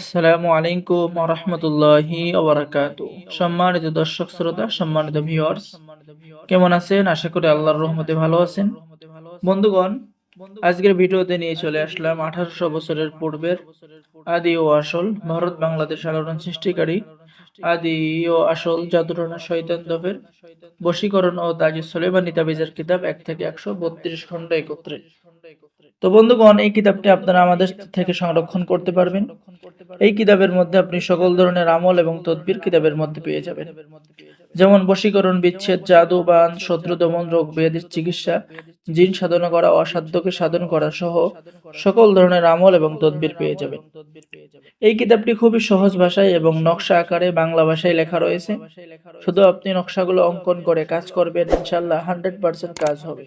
আসসালামু আলাইকুম রহমতুল্লাহি সম্মানিত দর্শক শ্রোতা, সম্মানিত ভিউয়ার্স কেমন আছেন? আশা করি আল্লাহর রহমতে ভালো আছেন। বন্ধুগণ, আজকের ভিডিওতে নিয়ে চলে আসলাম আঠারোশো বছরের পূর্বের আদি ও আসল ভারত বাংলাদেশ আলোড়ন সৃষ্টিকারী আদি ও আসল জাদুরনা শৈতান দফের বশীকরণ ও তাজি সোলেমানি তাবিজের কিতাব এক থেকে একশো বত্রিশ খণ্ড একত্রে। তো বন্ধুগণ, এই কিতাবটি আপনারা আমাদের থেকে সংরক্ষণ করতে পারবেন। এই কিতাবের মধ্যে আপনি সকল ধরনের আমল এবং তদবির কিতাবের মধ্যে পেয়ে যাবেন। যেমন বশীকরণ, বিচ্ছেদ, জাদু, বান, শত্রু, দমন, রোগ, বেদের চিকিৎসা, জিন সাধনা করা, অসাধ্যকে সাধন করা সহ সকল ধরনের আমল এবং তদবির পেয়ে যাবেন। এই কিতাবটি খুবই সহজ ভাষায় এবং নকশা আকারে বাংলা ভাষায় লেখা রয়েছে। শুধু আপনি নকশাগুলো অঙ্কন করে কাজ করবেন ইনশাল্লাহ হান্ড্রেড পার্সেন্ট কাজ হবে।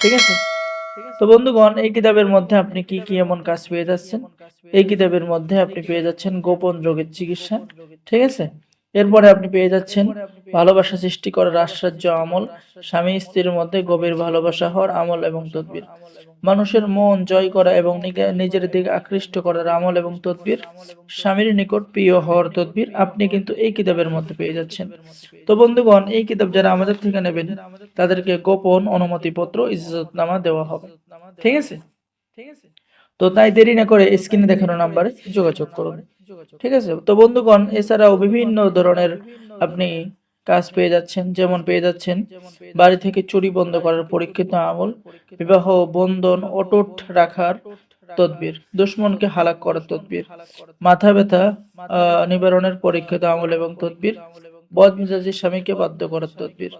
ঠিক আছে? তো বন্ধুগণ এই কিতাবের মধ্যে আপনি কি কি এমন কাজ পেয়ে যাচ্ছেন? এই কিতাবের মধ্যে আপনি পেয়ে যাচ্ছেন গোপন রোগের চিকিৎসা ঠিক আছে? এরপরে আপনি পেয়ে যাচ্ছেন ভালোবাসা সৃষ্টি করার আশ্চর্য আমল, স্বামী স্ত্রীর মধ্যে গভীর ভালোবাসা হওয়ার আমল এবং তদবির। মানুষের মন জয় করা এবং নিজের দিকে আকৃষ্ট করার আমল এবং তদবির। স্বামীর নিকট প্রিয় হওয়ার তদবির আপনি কিন্তু এই কিতাবের মধ্যে পেয়ে যাচ্ছেন। তো বন্ধুগণ, এই কিতাব যারা আমাদের থেকে নেবেন, তাদেরকে গোপন অনুমতিপত্র, ইজ্জতনামা দেওয়া হবে। ঠিক আছে ঠিক আছে? তো তাই দেরি না করে স্ক্রিনে দেখানো নাম্বারে যোগাযোগ করুন। ঠিক আছে? তো বন্ধুগণ, এছাড়াও বিভিন্ন ধরনের আপনি কাজ পেয়ে যাচ্ছেন, যেমন পেয়ে যাচ্ছেন বাড়ি থেকে চুরি বন্ধ করার পরীক্ষিত আমল, বিবাহ বন্ধন অটুট রাখার তদবির, দুশ্মনকে হালাক করার তদবির, মাথা ব্যথা নিবারণের পরীক্ষিত আমল এবং তদবির বদমিজাজি স্বামীকে বাধ্য করার তদবির।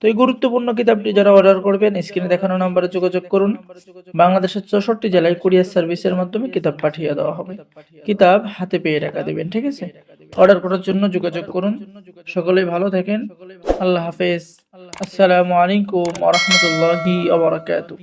তো এই গুরুত্বপূর্ণ কিতাবটি যারা অর্ডার করবেন স্ক্রিনে দেখানো নম্বরে যোগাযোগ করুন। বাংলাদেশের চৌষট্টি জেলায় কুরিয়ার সার্ভিসের মাধ্যমে কিতাব পাঠিয়ে দেওয়া হবে। কিতাব হাতে পেয়ে টাকা দেবেন, ঠিক আছে? অর্ডার করার জন্য যোগাযোগ করুন। সকলে ভালো থাকেন। আল্লাহ হাফেজ। আসসালামু আলাইকুম ওয়া রাহমাতুল্লাহি ওয়া বারাকাতুহু।